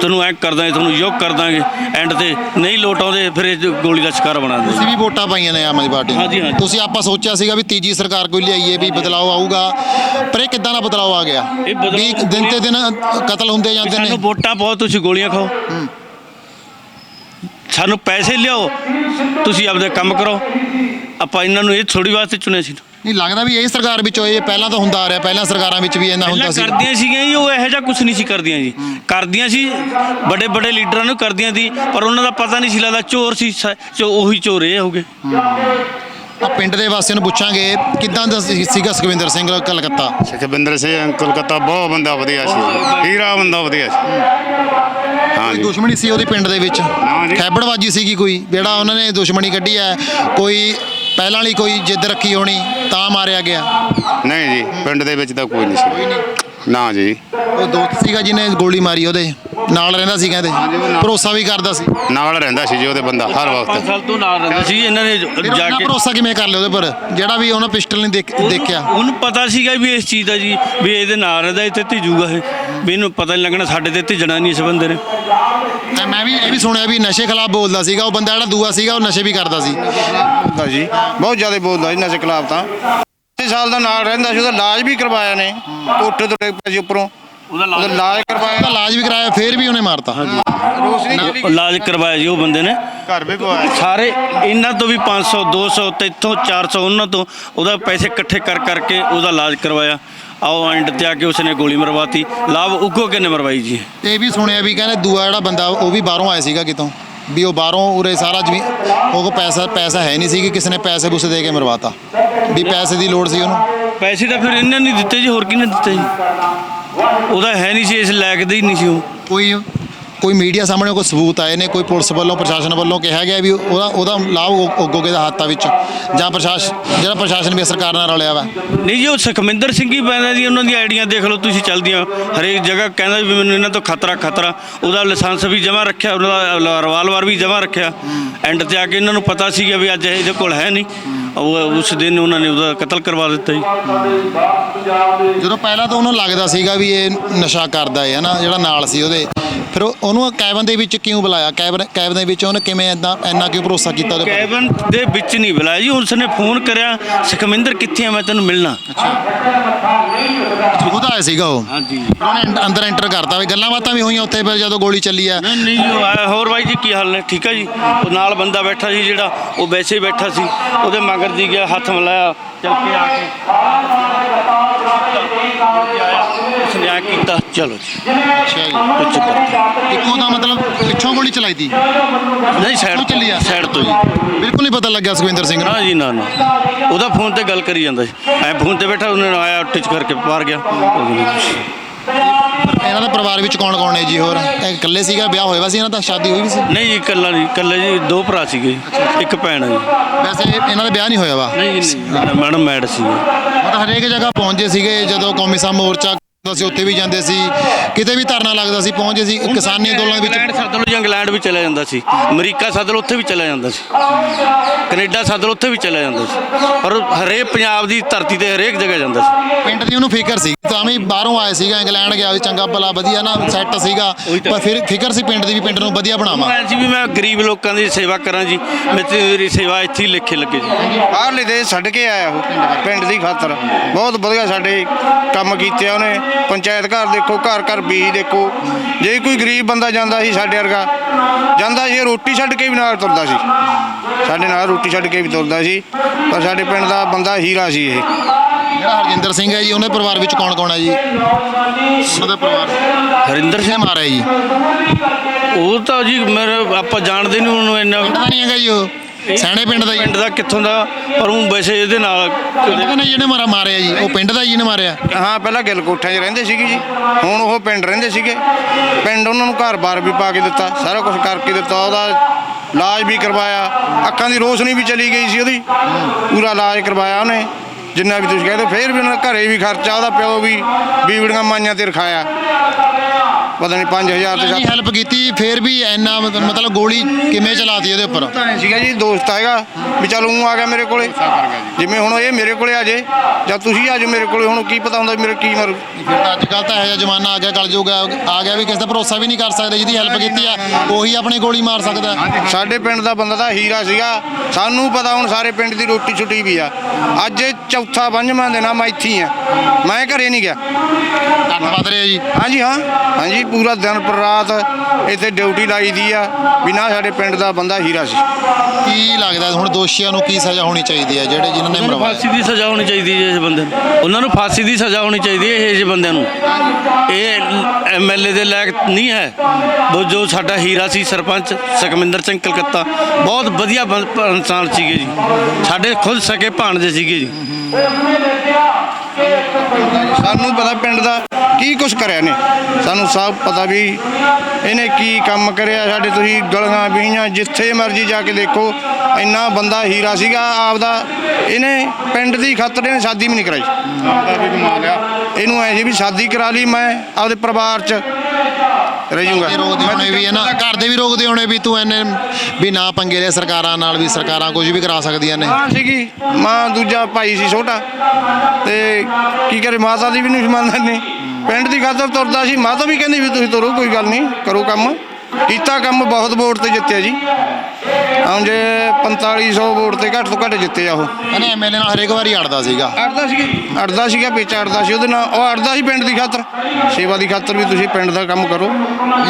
A: ਤੁਹਾਨੂੰ ਐ ਕਰ ਦਾਂਗੇ ਤੁਹਾਨੂੰ ਯੋਗ ਕਰ ਦਾਂਗੇ ਐਂਡ ਤੇ ਨਹੀਂ ਲੋਟ ਆਉਂਦੇ ਫਿਰ ਇਹ ਗੋਲੀ ਦਾ ਸ਼ਿਕਾਰ ਬਣਾਉਂਦੇ
B: ਤੁਸੀਂ ਵੀ ਵੋਟਾਂ ਪਾਈਆਂ ਨੇ ਆਮ ਆਦਮੀ ਪਾਰਟੀ।
A: ਹਾਂਜੀ, ਹਾਂਜੀ।
B: ਤੁਸੀਂ ਆਪਾਂ ਸੋਚਿਆ ਸੀਗਾ ਵੀ ਤੀਜੀ ਸਰਕਾਰ ਕੋਈ ਲਿਆਈਏ ਵੀ ਬਦਲਾਅ ਆਊਗਾ ਪਰ ਇਹ ਕਿੱਦਾਂ ਦਾ ਬਦਲਾਅ ਆ ਗਿਆ ਵੀ ਦਿਨ ਤੇ ਦਿਨ ਕਤਲ ਹੁੰਦੇ ਜਾਂਦੇ ਨੇ
A: ਸਾਨੂੰ ਵੋਟਾਂ ਬਹੁਤ ਤੁਸੀਂ ਗੋਲੀਆਂ ਖਾਓ। ਸਾਨੂੰ ਪੈਸੇ ਲਿਆਓ ਤੁਸੀਂ ਆਪਦਾ ਕੰਮ ਕਰੋ। ਆਪਾਂ ਇਹਨਾਂ ਨੂੰ ਇਹ ਥੋੜੀ ਵਾਸਤੇ ਚੁਣਿਆ ਸੀ।
B: ਨਹੀਂ ਲੱਗਦਾ ਵੀ ਇਹ ਸਰਕਾਰ ਵਿੱਚ ਇਹ ਪਹਿਲਾਂ ਤਾਂ ਹੁੰਦਾ ਆ ਰਿਹਾ ਪਹਿਲਾਂ ਸਰਕਾਰਾਂ ਵਿੱਚ ਵੀ ਇੰਨਾ ਹੁੰਦਾ
A: ਪਹਿਲਾਂ
B: ਸੀ।
A: ਕਰਦੀਆਂ ਸੀਗੀਆਂ ਜੀ ਉਹ ਇਹੋ ਜਿਹਾ ਕੁਝ ਨਹੀਂ ਸੀ ਕਰਦੀਆਂ ਜੀ। ਕਰਦੀਆਂ ਸੀ ਵੱਡੇ ਵੱਡੇ ਲੀਡਰਾਂ ਨੂੰ ਕਰਦੀਆਂ ਸੀ ਪਰ ਉਹਨਾਂ ਦਾ ਪਤਾ ਨਹੀਂ ਸੀ ਲੱਗਦਾ ਚੋਰ ਸੀ ਸ- ਚੋ ਉਹੀ ਚੋਰ ਇਹ ਹੋਗੇ
B: ਆ ਪਿੰਡ ਦੇ ਵਾਸੀਆਂ ਨੂੰ ਪੁੱਛਾਂਗੇ ਕਿੱਦਾਂ ਦਾ ਸੀ- ਸੀਗਾ ਸੁਖਵਿੰਦਰ ਸਿੰਘ ਕਲਕੱਤਾ?
E: ਸੁਖਬਿੰਦਰ ਸਿੰਘ ਕਲਕੱਤਾ ਬਹੁਤ ਬੰਦਾ ਵਧੀਆ ਸੀ। ਹੀਰਾ ਬੰਦਾ ਵਧੀਆ ਸੀ।
B: ਕੋਈ
E: ਹਾਂਜੀ।
B: ਦੁਸ਼ਮਣੀ ਸੀ ਉਹਦੀ ਪਿੰਡ ਦੇ ਵਿੱਚ?
E: ਜੀ।
B: ਖੈਬੜਵਾਜੀ ਸੀਗੀ ਕੋਈ? ਜਿਹੜਾ ਉਹਨਾਂ ਨੇ ਦੁਸ਼ਮਣੀ ਕੱਢੀ ਹੈ ਕੋਈ ਪਹਿਲਾਂ ਵਾਲੀ ਕੋਈ ਜਿੱਦ ਰੱਖੀ ਹੋਣੀ ਤਾਂ ਮਾਰਿਆ ਗਿਆ?
E: ਨਹੀਂ ਜੀ ਪਿੰਡ ਦੇ ਵਿੱਚ ਤਾਂ ਕੋਈ ਨਹੀਂ ਸੀ। ਨਾ ਜੀ।
B: ਉਹ ਦੋਸਤ ਸੀਗਾ ਜਿਹਨੇ ਗੋਲੀ ਮਾਰੀ ਉਹਦੇ। ਨਾਲ ਰਹਿੰਦਾ ਸੀ ਕਹਿੰਦੇ ਭਰੋਸਾ ਵੀ ਕਰਦਾ ਸੀ।
E: ਨਾਲ ਰਹਿੰਦਾ ਸੀ ਜੀ ਉਹਦੇ ਬੰਦਾ ਹਰ ਵਕਤ।
A: ਸਾਲ ਤੋਂ ਨਾਲ ਰਹਿੰਦਾ ਸੀ ਇਹਨਾਂ ਨੇ ਜਾ ਕੇ
B: ਭਰੋਸਾ ਕਿਵੇਂ ਕਰ ਲਿਆ ਉਹਦੇ ਪਰ? ਜਿਹੜਾ ਵੀ ਉਹਨਾਂ ਪਿਸਟਲ ਨਹੀਂ ਦੇਖ- ਦੇਖਿਆ।
A: ਉਹਨੂੰ ਪਤਾ ਸੀਗਾ ਵੀ ਇਸ ਚੀਜ਼ ਦਾ ਜੀ ਵੀ ਇਹਦੇ ਨਾਲ ਰਹਿੰਦਾ ਇੱਥੇ ਧੀਜੂਗਾ ਇਹ। ਵੀ ਇਹਨੂੰ ਪਤਾ ਨਹੀਂ ਲੱਗਣਾ ਸਾਡੇ ਤੇ ਧੀਜਣਾ ਨਹੀਂ ਇਸ ਬੰਦੇ ਨੇ।
B: ਤੇ ਮੈਂ ਵੀ ਇਹ ਵੀ ਸੁਣਿਆ ਵੀ ਨਸ਼ੇ ਖਿਲਾਫ ਬੋਲਦਾ ਸੀਗਾ ਉਹ ਬੰਦਾ ਜਿਹੜਾ ਦੂਆ ਸੀਗਾ ਉਹ ਨਸ਼ੇ ਵੀ ਕਰਦਾ ਸੀ।
C: ਬੋਲਦਾ ਜੀ ਬਹੁਤ ਜ਼ਿਆਦਾ ਬੋਲਦਾ ਜੀ ਨਸ਼ੇ ਖਿਲਾਫ ਤਾਂ। 6 ਸਾਲ ਦਾ ਨਾਲ ਰਹਿੰਦਾ ਸੀ ਉਹਦਾ ਇਲਾਜ ਵੀ ਕਰਵਾਇਆ ਨੇ ਕੋਠੇ ਤੋਂ ਡਿੱਗ ਪਿਆ ਸੀ ਉੱਪਰੋਂ।
A: ਉਹਦਾ
C: ਇਲਾਜ
B: ਉਹਦਾ
C: ਕਰਵਾਇਆ।
B: ਇਲਾਜ ਵੀ ਕਰਾਇਆ ਫੇਰ ਵੀ ਉਹਨੇ ਮਾਰਤਾ।
C: ਰੋਸ਼ਨੀ ਗਈ।
A: ਇਲਾਜ ਕਰਵਾਇਆ ਜੀ ਉਹ ਬੰਦੇ ਨੇ।
E: ਘਰ ਵੀ ਪਵਾਇਆ।
A: ਸਾਰੇ ਇਹਨਾਂ ਤੋਂ ਵੀ 500 200 ਤੇ ਇੱਥੋਂ 400 ਉਹਨਾਂ ਤੋਂ ਉਹਦਾ ਪੈਸੇ ਇਕੱਠੇ ਕਰ ਕਰਕੇ ਉਹਦਾ ਇਲਾਜ ਕਰਵਾਇਆ। ਆਓ ਐਂਡ ਤੇ ਆ ਕੇ ਉਸਨੇ ਗੋਲੀ ਮਰਵਾਤੀ। ਲਾਭ ਉਗੋ ਕੇ ਨੇ ਮਰਵਾਈ ਜੀ?
B: ਤੇ ਇਹ ਵੀ ਸੁਣਿਆ ਵੀ ਕਹਿੰਦੇ ਦੂਆ ਜਿਹੜਾ ਬੰਦਾ ਉਹ ਵੀ ਬਾਹਰੋਂ ਆਇਆ ਸੀਗਾ ਕਿਤੋਂ। ਵੀ ਉਹ ਬਾਹਰੋਂ ਉਰੇ ਸਾਰਾ ਜ਼ਮੀਨ ਉਹ ਪੈਸਾ ਪੈਸਾ ਹੈ ਨਹੀਂ ਸੀ ਕਿ ਕਿਸੇ ਨੇ ਪੈਸੇ ਪੂਸੇ ਦੇ ਕੇ ਮਰਵਾਤਾ। ਵੀ ਪੈਸੇ ਦੀ ਲੋੜ ਸੀ ਉਹਨੂੰ।
A: ਪੈਸੇ ਤਾਂ ਫਿਰ ਇਹਨਾਂ ਨੇ ਦਿੱਤੇ ਜੀ ਹੋਰ ਕਿਹਨੇ ਦਿੱਤੇ ਜੀ? ਉਹਦਾ ਹੈ ਨਹੀਂ ਸੀ ਇਸ ਲਾਇਕ ਦੇ ਹੀ ਨਹੀਂ ਸੀ ਉਹ।
B: ਕੋਈ ਕੋਈ ਮੀਡੀਆ ਸਾਹਮਣੇ ਕੋਈ ਸਬੂਤ ਆਏ ਨੇ ਕੋਈ ਪੁਲਿਸ ਵੱਲੋਂ ਪ੍ਰਸ਼ਾਸਨ ਵੱਲੋਂ ਕਿਹਾ ਗਿਆ ਵੀ ਉਹਦਾ ਉਹਦਾ ਲਾਭ ਉਗੋਗੇ ਦਾ ਹੱਥਾਂ ਵਿੱਚ ਜਾਂ ਪ੍ਰਸ਼ਾਸਨ ਜਿਹੜਾ ਪ੍ਰਸ਼ਾਸਨ ਵੀ ਸਰਕਾਰ ਨਾਲ ਰਲਿਆ ਵਾ।
A: ਨਹੀਂ ਜੀ ਉਹ ਸੁਖਮਿੰਦਰ ਸਿੰਘ ਹੀ ਪੈਂਦਾ ਜੀ ਉਹਨਾਂ ਦੀਆਂ ਆਈਡੀਆਂ ਦੇਖ ਲਓ ਤੁਸੀਂ ਚੱਲਦੀਆਂ। ਹਰੇਕ ਜਗ੍ਹਾ ਕਹਿੰਦਾ ਵੀ ਮੈਨੂੰ ਇਹਨਾਂ ਤੋਂ ਖਤਰਾ ਖਤਰਾ। ਉਹਦਾ ਲਾਇਸੈਂਸ ਵੀ ਜਮ੍ਹਾਂ ਰੱਖਿਆ ਉਹਦਾ ਰਿਵਾਲਵਰ ਵੀ ਜਮ੍ਹਾਂ ਰੱਖਿਆ। ਐਂਡ ਤੇ ਆ ਕੇ ਇਹਨਾਂ ਨੂੰ ਪਤਾ ਸੀਗਾ ਵੀ ਅੱਜ ਇਹਦੇ ਕੋਲ ਹੈ ਨਹੀਂ। ਉਹ ਉਸ ਦਿਨ ਉਹਨਾਂ ਨੇ ਉਹਦਾ ਕਤਲ ਕਰਵਾ ਦਿੱਤਾ ਜੀ।
B: ਜਦੋਂ ਪਹਿਲਾਂ ਤਾਂ ਉਹਨੂੰ ਲੱਗਦਾ ਸੀਗਾ ਵੀ ਇਹ ਨਸ਼ਾ ਕਰਦਾ ਹੈ ਨਾ ਜਿਹੜਾ ਨਾਲ ਸੀ ਉਹਦੇ। ਫਿਰ ਉਹ- ਉਹਨੂੰ ਕੈਬਨ ਦੇ ਵਿੱਚ ਕਿਉਂ ਬੁਲਾਇਆ? ਕੈਬਨ ਕੈਬਨ ਦੇ ਵਿੱਚ ਉਹਨੇ ਕਿਵੇਂ ਇਦਾਂ ਇੰਨਾ ਕਿਉਂ ਭਰੋਸਾ ਕੀਤਾ ਉਹਦੇ ਪਰ
A: ਕੈਬਨ ਦੇ ਵਿੱਚ ਨਹੀਂ ਬੁਲਾਇਆ ਜੀ ਉਸਨੇ ਫੋਨ ਕਰਿਆ ਸੁਖਮਿੰਦਰ ਕਿੱਥੇ ਆ? ਮੈਂ ਤੈਨੂੰ ਮਿਲਣਾ।
B: ਉਹਦਾ ਆਇਆ ਸੀਗਾ ਉਹ?
A: ਹਾਂਜੀ।
B: ਉਹਨੇ ਅੰਦ- ਅੰਦਰ ਐਂਟਰ ਕਰਤਾ ਵੀ ਗੱਲਾਂ ਬਾਤਾਂ ਵੀ ਹੋਈਆਂ ਉੱਥੇ ਫਿਰ ਜਦੋਂ ਗੋਲੀ ਚੱਲੀ ਆ।
A: ਨਹੀਂ ਨਹੀਂ ਜੀ, ਉਹ ਆਇਆ। ਹੋਰ ਬਾਈ ਜੀ ਕੀ ਹਾਲ ਨੇ? ਠੀਕ ਹੈ ਜੀ? ਉਹ ਨਾਲ ਬੰਦਾ ਬੈਠਾ ਸੀ ਜਿਹੜਾ ਉਹ ਵੈਸੇ ਹੀ ਬੈਠਾ ਸੀ। ਉਹਦੇ ਮਗਰ ਦੀ ਗਿਆ ਹੱਥ ਮਿਲਾਇਆ ਚੱਲ ਕੇ ਆ ਕੇ। ਆ ਕੀਤਾ। ਚਲੋ ਜੀ।
B: ਅੱਛਾ ਇੱਕੋ ਦਾ ਮਤਲਬ ਪਿੱਛੋਂ ਗੋਲੀ ਚਲਾਈ ਤੀ?
A: ਨਹੀਂ ਸਾਈਡ
B: ਉਹ ਚੱਲੀ ਆ।
A: ਸਾਈਡ ਤੋਂ ਜੀ।
B: ਬਿਲਕੁਲ ਨਹੀਂ ਪਤਾ ਲੱਗਿਆ ਸੁਖਵਿੰਦਰ ਸਿੰਘ ਨੂੰ।
A: ਨਾ ਜੀ ਨਾ ਨਾ। ਉਹਦਾ ਫੋਨ ਤੇ ਗੱਲ ਕਰੀ ਜਾਂਦਾ ਸੀ। ਐ ਫੋਨ ਤੇ ਬੈਠਾ ਉਹਨੇ ਆਇਆ ਟਿਚ ਕਰਕੇ ਮਾਰ ਗਿਆ।
B: ਇਹਨਾਂ ਦੇ ਪਰਿਵਾਰ ਵਿੱਚ ਕੌਣ ਕੌਣ ਨੇ ਜੀ? ਹੋਰ ਇਹ ਇਕੱਲੇ ਸੀਗਾ ਵਿਆਹ ਹੋਇਆ ਸੀ ਇਹਨਾਂ ਦਾ? ਸ਼ਾਦੀ ਹੋਈ ਵੀ ਸੀ?
A: ਨਹੀਂ ਜੀ ਇਕੱਲਾ ਨਹੀਂ। ਇਕੱਲੇ ਜੀ ਦੋ ਭਰਾ ਸੀਗੇ। ਇੱਕ ਭੈਣ ਹੈ ਜੀ।
B: ਵੈਸੇ ਇਹਨਾਂ ਦਾ ਵਿਆਹ ਨਹੀਂ ਹੋਇਆ ਵਾ?
A: ਨਹੀਂ ਜੀ ਨਹੀਂ। ਮੈਡਮ ਮੈਡ ਸੀ
B: ਮਤਲਬ ਹਰੇਕ ਜਗ੍ਹਾ ਪਹੁੰਚੇ ਸੀਗੇ ਜਦੋਂ ਕੌਮੀ ਸਾਹ ਮੋਰਚਾ ਸੀ ਉੱਥੇ ਵੀ ਜਾਂਦੇ ਸੀ। ਕਿਤੇ ਵੀ ਧਰਨਾ ਲੱਗਦਾ ਸੀ ਪਹੁੰਚੇ ਸੀ ਕਿਸਾਨੀ ਅੰਦੋਲਨ ਵਿੱਚ।
A: ਇੰਗਲੈਂਡ ਸੱਦ ਲਓ ਜਾਂ ਇੰਗਲੈਂਡ ਵੀ ਚਲਾ ਜਾਂਦਾ ਸੀ। ਅਮਰੀਕਾ ਸੱਦ ਲਓ ਉੱਥੇ ਵੀ ਚਲਾ ਜਾਂਦਾ ਸੀ। ਕੈਨੇਡਾ ਸੱਦ ਲਓ ਉੱਥੇ ਵੀ ਚਲਾ ਜਾਂਦਾ ਸੀ। ਪਰ ਹਰੇਕ ਪੰਜਾਬ ਦੀ ਧਰਤੀ ਤੇ ਹਰੇਕ ਜਗ੍ਹਾ ਜਾਂਦਾ ਸੀ।
B: ਪਿੰਡ ਦੀ ਉਹਨੂੰ ਫਿਕਰ ਸੀ ਤਾਂ ਵੀ ਬਾਹਰੋਂ ਆਏ ਸੀਗਾ ਇੰਗਲੈਂਡ ਗਿਆ ਵੀ ਚੰਗਾ ਭਲਾ ਵਧੀਆ ਨਾ ਸੈੱਟ ਸੀਗਾ। ਪਰ ਫਿਰ ਫਿਕਰ ਸੀ ਪਿੰਡ ਦੀ ਵੀ ਪਿੰਡ ਨੂੰ ਵਧੀਆ ਬਣਾਵਾਂ।
A: ਮੈਂ ਜੀ ਵੀ ਮੈਂ ਗਰੀਬ ਲੋਕਾਂ ਦੀ ਸੇਵਾ ਕਰਾਂ ਜੀ ਮੇਰੀ ਮੇਰੀ ਸੇਵਾ ਇੱਥੇ ਹੀ ਲਿਖੇ ਲੱਗੇ ਜੀ।
C: ਬਾਹਰਲੇ ਦੇ ਛੱਡ ਕੇ ਆਇਆ ਉਹ ਪਿੰਡ ਦੀ ਖਾਤਰ। ਬਹੁਤ ਵਧੀਆ ਸਾਡੇ ਕੰਮ ਕੀਤੇ ਉਹਨੇ। ਪੰਚਾਇਤ ਘਰ ਦੇਖੋ ਘਰ ਘਰ ਬੀਜ ਦੇਖੋ। ਜੇ ਕੋਈ ਗਰੀਬ ਬੰਦਾ ਜਾਂਦਾ ਸੀ ਸਾਡੇ ਵਰਗਾ ਜਾਂਦਾ ਸੀ ਰੋਟੀ ਛੱਡ ਕੇ ਵੀ ਨਾਲ ਤੁਰਦਾ ਸੀ। ਸਾਡੇ ਨਾਲ ਰੋਟੀ ਛੱਡ ਕੇ ਵੀ ਤੁਰਦਾ ਸੀ ਪਰ ਸਾਡੇ ਪਿੰਡ ਦਾ ਬੰਦਾ ਹੀਰਾ ਸੀ ਇਹ।
B: ਜਿਹੜਾ ਹਰਜਿੰਦਰ ਸਿੰਘ ਹੈ ਜੀ ਉਹਦੇ ਪਰਿਵਾਰ ਵਿੱਚ ਕੌਣ ਕੌਣ ਹੈ ਜੀ? ਉਹਨਾਂ ਦਾ ਪਰਿਵਾਰ
A: ਹਰਿੰਦਰ ਸਿੰਘ?
B: ਮਾਰਿਆ ਜੀ?
A: ਉਹ ਤਾਂ ਜੀ ਮੇਰੇ ਆਪਾਂ ਜਾਣਦੇ ਨਹੀਂ ਉਹਨੂੰ ਇੰਨਾ।
B: ਨਹੀਂ ਹੈਗਾ ਜੀ ਉਹ। ਸੈਣੇ ਪਿੰਡ ਦਾ ਜੀ
A: ਪਿੰਡ ਦਾ ਕਿੱਥੋਂ ਦਾ ਪਰ ਉਹ ਵੈਸੇ ਇਹਦੇ ਨਾਲ
B: ਨੇ ਜਿਹਨੇ ਮਾਰਾ ਮਾਰਿਆ ਜੀ? ਉਹ ਪਿੰਡ ਦਾ ਹੀ ਜਿਹਨੇ ਮਾਰਿਆ?
C: ਹਾਂ ਪਹਿਲਾਂ ਗਿੱਲ ਕੋਠਿਆਂ 'ਚ ਰਹਿੰਦੇ ਸੀਗੇ ਜੀ। ਹੁਣ ਉਹ ਪਿੰਡ ਰਹਿੰਦੇ ਸੀਗੇ। ਪਿੰਡ ਉਹਨਾਂ ਨੂੰ ਘਰ-ਬਾਰ ਵੀ ਪਾ ਕੇ ਦਿੱਤਾ ਸਾਰਾ ਕੁਝ ਕਰਕੇ ਦਿੱਤਾ। ਉਹਦਾ ਇਲਾਜ ਵੀ ਕਰਵਾਇਆ। ਅੱਖਾਂ ਦੀ ਰੋਸ਼ਨੀ ਵੀ ਚਲੀ ਗਈ ਸੀ ਉਹਦੀ। ਪੂਰਾ ਇਲਾਜ ਕਰਵਾਇਆ ਉਹਨੇ। ਜਿੰਨਾ ਵੀ ਤੁਸੀਂ ਕਹਿੰਦੇ ਫਿਰ ਵੀ ਉਹਨਾਂ ਘਰੇ ਵੀ ਖਰਚਾ ਉਹਦਾ ਪਿਓ ਵੀ ਬੀਵੜੀਆਂ ਮਾਈਆਂ ਤੇ ਰਖਾਇਆ। ਪਤਾ ਨਹੀਂ 5000 ਤੇ
B: ਜੀ ਹੈਲਪ ਕੀਤੀ ਫਿਰ ਵੀ ਇੰਨਾ ਮਤ- ਮਤਲਬ ਗੋਲੀ ਕਿਵੇਂ ਚਲਾਤੀ ਉਹਦੇ ਉੱਪਰ?
C: ਤਾਂ ਐਂ ਸੀਗਾ ਜੀ ਦੋਸਤ ਹੈਗਾ ਵੀ ਚੱਲ ਉਹ ਆ ਗਿਆ ਮੇਰੇ ਕੋਲੇ। ਜਿਵੇਂ ਹੁਣ ਇਹ ਮੇਰੇ ਕੋਲੇ ਆ ਜੇ ਜਾਂ ਤੁਸੀਂ ਆ ਜਾਓ ਮੇਰੇ ਕੋਲੇ ਹੁਣ ਕੀ ਪਤਾ ਹੁੰਦਾ ਵੀ ਮੇਰੇ ਕੀ ਮਰੂ
B: ਫਿਰ ਤਾਂ ਅੱਜ ਕੱਲ ਤਾਂ ਇਹੋ ਜਿਹਾ ਜ਼ਮਾਨਾ ਆ ਗਿਆ ਕਲਯੁਗ ਆ ਆ ਗਿਆ ਵੀ ਕਿਸੇ ਦਾ ਭਰੋਸਾ ਵੀ ਨਹੀਂ ਕਰ ਸਕਦੇ ਜਿਹਦੀ ਹੈਲਪ ਕੀਤੀ ਆ ਉਹੀ ਆਪਣੀ ਗੋਲੀ ਮਾਰ ਸਕਦਾ।
C: ਸਾਡੇ ਪਿੰਡ ਦਾ ਬੰਦਾ ਤਾਂ ਹੀਰਾ ਸੀਗਾ ਸਾਨੂੰ ਪਤਾ ਹੁਣ ਸਾਰੇ ਪਿੰਡ ਦੀ ਰੋਟੀ ਛੁੱਟੀ ਵੀ ਆ। ਅੱਜ ਇਹ ਚੌਥਾ ਪੰਜਵਾਂ ਦਿਨ ਆ ਮੈਂ ਇੱਥੇ ਹੀ ਆ। ਮੈਂ ਘਰੇ ਨਹੀਂ ਗਿਆ।
B: ਧੰਨਵਾਦ ਰਿਹਾ ਜੀ।
C: ਹਾਂਜੀ ਹਾਂ। ਹਾਂਜੀ ਪੂਰਾ ਦਿਨ ਪਰ ਰਾਤ ਇੱਥੇ ਡਿਊਟੀ ਲਾਈ ਦੀ ਆ ਬਿਨਾ ਸਾਡੇ ਪਿੰਡ ਦਾ ਬੰਦਾ ਹੀਰਾ ਸੀ।
B: ਕੀ ਲੱਗਦਾ ਹੁਣ ਦੋਸ਼ੀਆਂ ਨੂੰ ਕੀ ਸਜ਼ਾ ਹੋਣੀ ਚਾਹੀਦੀ ਹੈ ਜਿਹੜੇ ਜਿਨ੍ਹਾਂ ਨੇ
A: ਉਹਨਾਂ ਨੂੰ
B: ਮਰਵਾਇਆ?
A: ਫਾਂਸੀ ਦੀ ਸਜ਼ਾ ਹੋਣੀ ਚਾਹੀਦੀ ਹੈ ਇਸ ਬੰਦੇ ਨੂੰ। ਉਹਨਾਂ ਨੂੰ ਫਾਂਸੀ ਦੀ ਸਜ਼ਾ ਹੋਣੀ ਚਾਹੀਦੀ ਹੈ ਇਹ ਜਿਹੇ ਬੰਦਿਆਂ ਨੂੰ। ਇਹ ਐਮਐਲਏ ਦੇ ਲਾਇਕ ਨਹੀਂ ਹੈ। ਉਹ ਜੋ ਸਾਡਾ ਹੀਰਾ ਸੀ ਸਰਪੰਚ ਸੁਖਮਿੰਦਰ ਸਿੰਘ ਕਲਕੱਤਾ ਬਹੁਤ ਵਧੀਆ ਬੰ- ਪ- ਇਨਸਾਨ ਸੀਗੇ ਜੀ। ਸਾਡੇ ਖੁਦ ਸਕੇ ਭਾਣਜੇ ਸੀਗੇ ਜੀ।
C: ਸਾਨੂੰ ਪਤਾ ਪਿੰਡ ਦਾ ਕੀ ਕੁਛ ਕਰਿਆ ਨੇ? ਸਾਨੂੰ ਸਭ ਪਤਾ ਵੀ ਇਹਨੇ ਕੀ ਕੰਮ ਕਰਿਆ। ਸਾਡੇ ਤੁਸੀਂ ਗਲੀਆਂ ਬੀਹੀਆਂ ਜਿੱਥੇ ਮਰਜ਼ੀ ਜਾ ਕੇ ਦੇਖੋ ਇੰਨਾ ਬੰਦਾ ਹੀਰਾ ਸੀਗਾ ਆਪਦਾ। ਇਹਨੇ ਪਿੰਡ ਦੀ ਖਾਤਰ ਇਹਨੇ ਸ਼ਾਦੀ ਵੀ ਨਹੀਂ ਕਰਾਈ। ਇਹਨੂੰ ਐ ਸੀ ਵੀ ਸ਼ਾਦੀ ਕਰਾ ਲਈ ਮੈਂ ਆਪਦੇ ਪਰਿਵਾਰ 'ਚ। ਰਹਿ
B: ਵੀ ਹੈ ਨਾ? ਘਰ ਦੇ ਵੀ ਰੋਕਦੇ ਹੋਣੇ ਵੀ ਤੂੰ ਐਨੇ ਵੀ ਨਾ ਪੰਗੇ ਲੈ ਸਰਕਾਰਾਂ ਨਾਲ ਵੀ ਸਰਕਾਰਾਂ ਕੁਝ ਵੀ ਕਰਾ ਸਕਦੀਆਂ ਨੇ।
C: ਮਾਂ ਸੀਗੀ। ਮਾਂ ਦੂਜਾ ਭਾਈ ਸੀ ਛੋਟਾ। ਤੇ ਕੀ ਕਰੇ ਮਾਤਾ ਦੀ ਵੀ ਨਹੀਂ ਮੰਨਦਾ। ਨਹੀਂ ਪਿੰਡ ਦੀ ਖਾਤਰ ਤੁਰਦਾ ਸੀ। ਮਾਤਾ ਵੀ ਕਹਿੰਦੀ ਵੀ ਤੁਸੀਂ ਤੁਰੋ, ਕੋਈ ਗੱਲ ਨਹੀਂ, ਕਰੋ ਕੰਮ। ਕੀਤਾ ਕੰਮ, ਬਹੁਤ ਵੋਟ ਤੇ ਜਿੱਤਿਆ ਜੀ। ਹੁਣ ਜੇ 4500 ਵੋਟ ਤੇ ਘੱਟ ਤੋਂ ਘੱਟ ਜਿੱਤੇ ਆ ਉਹ।
B: ਇਹਨੇ ਐਮਐਲਏ ਨਾਲ ਹਰੇਕ ਵਾਰੀ ਅੜਦਾ ਸੀਗਾ।
C: ਅੜਦਾ ਸੀਗਾ ਅੜਦਾ ਸੀਗਾ ਵਿੱਚ ਅੜਦਾ ਸੀ। ਉਹਦੇ ਨਾਲ ਉਹ ਅੜਦਾ ਸੀ ਪਿੰਡ ਦੀ ਖਾਤਰ। ਸੇਵਾ ਦੀ ਖਾਤਰ ਵੀ ਤੁਸੀਂ ਪਿੰਡ ਦਾ ਕੰਮ ਕਰੋ।